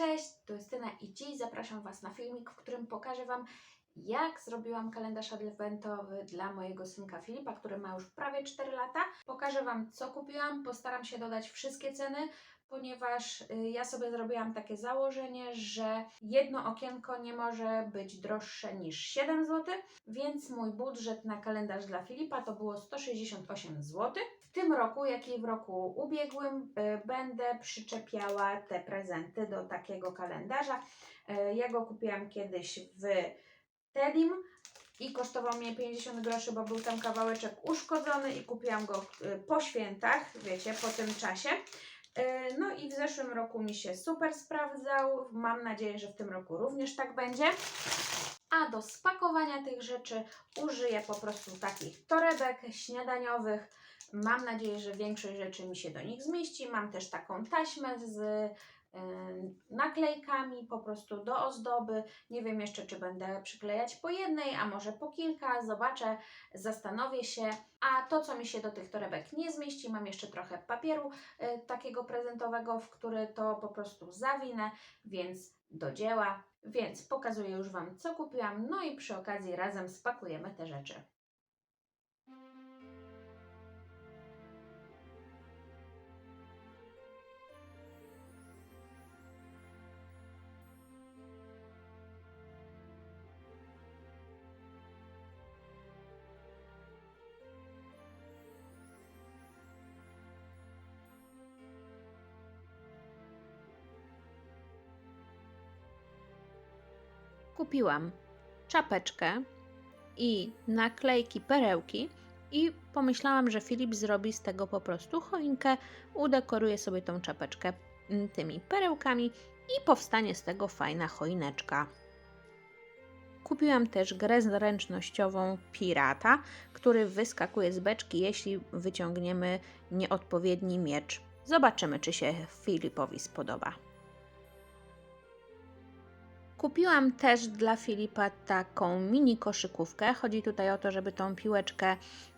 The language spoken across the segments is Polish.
Cześć, to Justyna i dziś zapraszam Was na filmik, w którym pokażę Wam, jak zrobiłam kalendarz adwentowy dla mojego synka Filipa, który ma już prawie 4 lata. Pokażę Wam, co kupiłam, postaram się dodać wszystkie ceny, ponieważ y, ja sobie zrobiłam takie założenie, że jedno okienko nie może być droższe niż 7 zł, więc mój budżet na kalendarz dla Filipa to było 168 zł. W tym roku, jak i w roku ubiegłym, y, będę przyczepiała te prezenty do takiego kalendarza. Y, Ja go kupiłam kiedyś w Tedim i kosztował mnie 50 groszy, bo był tam kawałeczek uszkodzony i kupiłam go po świętach, wiecie, po tym czasie. Y, No i w zeszłym roku mi się super sprawdzał. Mam nadzieję, że w tym roku również tak będzie. A do spakowania tych rzeczy użyję po prostu takich torebek śniadaniowych. Mam nadzieję, że większość rzeczy mi się do nich zmieści. Mam też taką taśmę z naklejkami po prostu do ozdoby. Nie wiem jeszcze, czy będę przyklejać po jednej, a może po kilka. Zobaczę, zastanowię się. A to, co mi się do tych torebek nie zmieści, mam jeszcze trochę papieru y, takiego prezentowego, w który to po prostu zawinę, więc do dzieła. Więc pokazuję już Wam, co kupiłam. No i przy okazji razem spakujemy te rzeczy. Kupiłam czapeczkę i naklejki, perełki i pomyślałam, że Filip zrobi z tego po prostu choinkę, udekoruje sobie tą czapeczkę mm, tymi perełkami i powstanie z tego fajna choineczka. Kupiłam też grę zręcznościową Pirata, który wyskakuje z beczki, jeśli wyciągniemy nieodpowiedni miecz. Zobaczymy, czy się Filipowi spodoba. Kupiłam też dla Filipa taką mini koszykówkę. Chodzi tutaj o to, żeby tą piłeczkę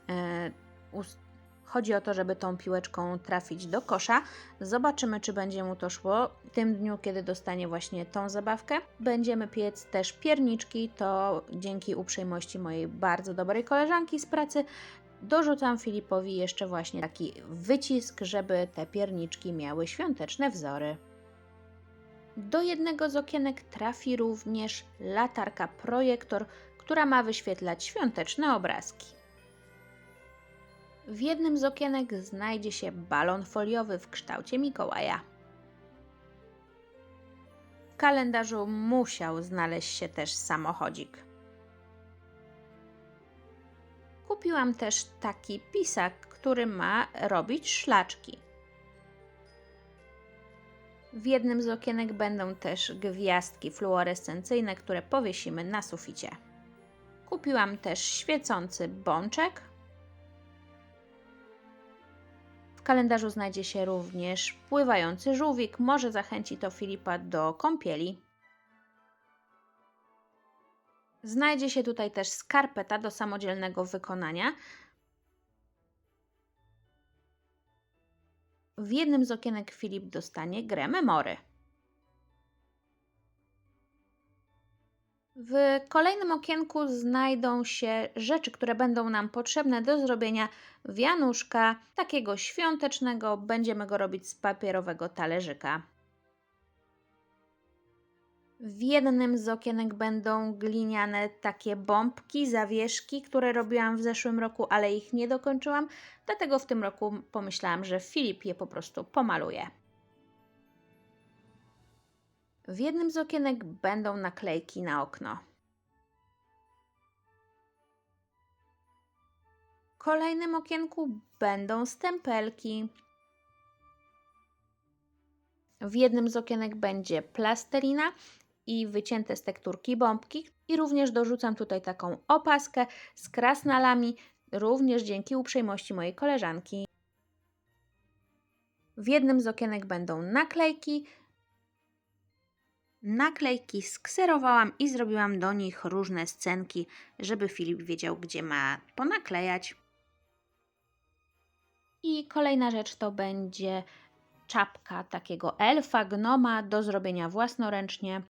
e, chodzi o to, żeby tą piłeczką trafić do kosza. Zobaczymy, czy będzie mu to szło. W tym dniu, kiedy dostanie właśnie tą zabawkę, będziemy piec też pierniczki. To dzięki uprzejmości mojej bardzo dobrej koleżanki z pracy dorzucam Filipowi jeszcze właśnie taki wycisk, żeby te pierniczki miały świąteczne wzory. Do jednego z okienek trafi również latarka projektor, która ma wyświetlać świąteczne obrazki. W jednym z okienek znajdzie się balon foliowy w kształcie Mikołaja. W kalendarzu musiał znaleźć się też samochodzik. Kupiłam też taki pisak, który ma robić szlaczki. W jednym z okienek będą też gwiazdki fluorescencyjne, które powiesimy na suficie. Kupiłam też świecący bączek. W kalendarzu znajdzie się również pływający żółwik. Może zachęci to Filipa do kąpieli. Znajdzie się tutaj też skarpeta do samodzielnego wykonania. W jednym z okienek Filip dostanie grę memory. W kolejnym okienku znajdą się rzeczy, które będą nam potrzebne do zrobienia wianuszka, takiego świątecznego. Będziemy go robić z papierowego talerzyka. W jednym z okienek będą gliniane takie bombki, zawieszki, które robiłam w zeszłym roku, ale ich nie dokończyłam. Dlatego w tym roku pomyślałam, że Filip je po prostu pomaluje. W jednym z okienek będą naklejki na okno. W kolejnym okienku będą stempelki. W jednym z okienek będzie plastelina i wycięte z tekturki bombki. I również dorzucam tutaj taką opaskę z krasnalami, również dzięki uprzejmości mojej koleżanki. W jednym z okienek będą naklejki. Naklejki skserowałam i zrobiłam do nich różne scenki, żeby Filip wiedział, gdzie ma ponaklejać. I kolejna rzecz to będzie czapka takiego elfa, gnoma do zrobienia własnoręcznie.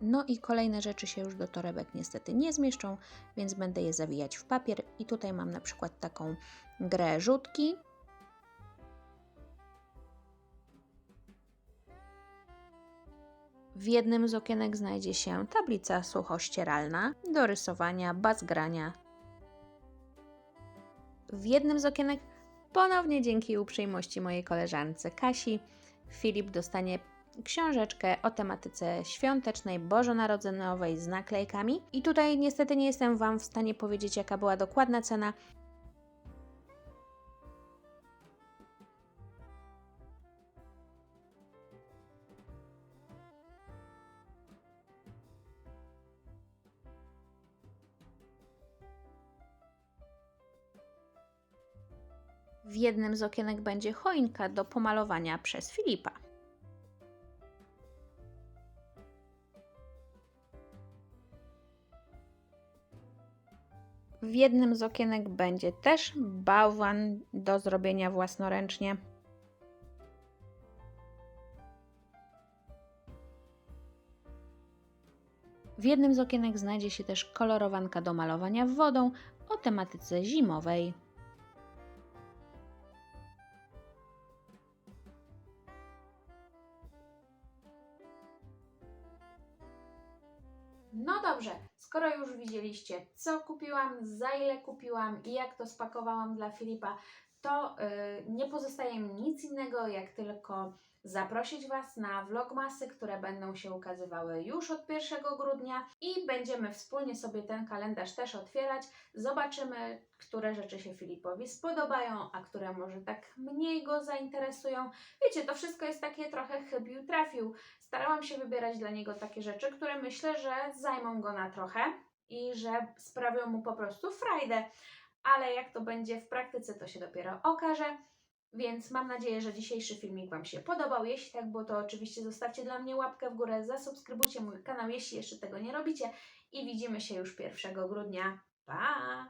No i kolejne rzeczy się już do torebek niestety nie zmieszczą, więc będę je zawijać w papier. I tutaj mam na przykład taką grę rzutki. W jednym z okienek znajdzie się tablica suchościeralna do rysowania, bazgrania. W jednym z okienek, ponownie dzięki uprzejmości mojej koleżance Kasi, Filip dostanie książeczkę o tematyce świątecznej, bożonarodzeniowej z naklejkami. I tutaj niestety nie jestem Wam w stanie powiedzieć, jaka była dokładna cena. W jednym z okienek będzie choinka do pomalowania przez Filipa. W jednym z okienek będzie też bałwan do zrobienia własnoręcznie. W jednym z okienek znajdzie się też kolorowanka do malowania wodą o tematyce zimowej. No dobrze, skoro już widzieliście, co kupiłam, za ile kupiłam i jak to spakowałam dla Filipa, to yy, nie pozostaje mi nic innego, jak tylko zaprosić Was na vlogmasy, które będą się ukazywały już od 1 grudnia i będziemy wspólnie sobie ten kalendarz też otwierać. Zobaczymy, które rzeczy się Filipowi spodobają, a które może tak mniej go zainteresują. Wiecie, to wszystko jest takie trochę chybił trafił. Starałam się wybierać dla niego takie rzeczy, które myślę, że zajmą go na trochę i że sprawią mu po prostu frajdę. Ale jak to będzie w praktyce, to się dopiero okaże. Więc mam nadzieję, że dzisiejszy filmik Wam się podobał. Jeśli tak było, to oczywiście zostawcie dla mnie łapkę w górę, zasubskrybujcie mój kanał, jeśli jeszcze tego nie robicie. I widzimy się już 1 grudnia. Pa!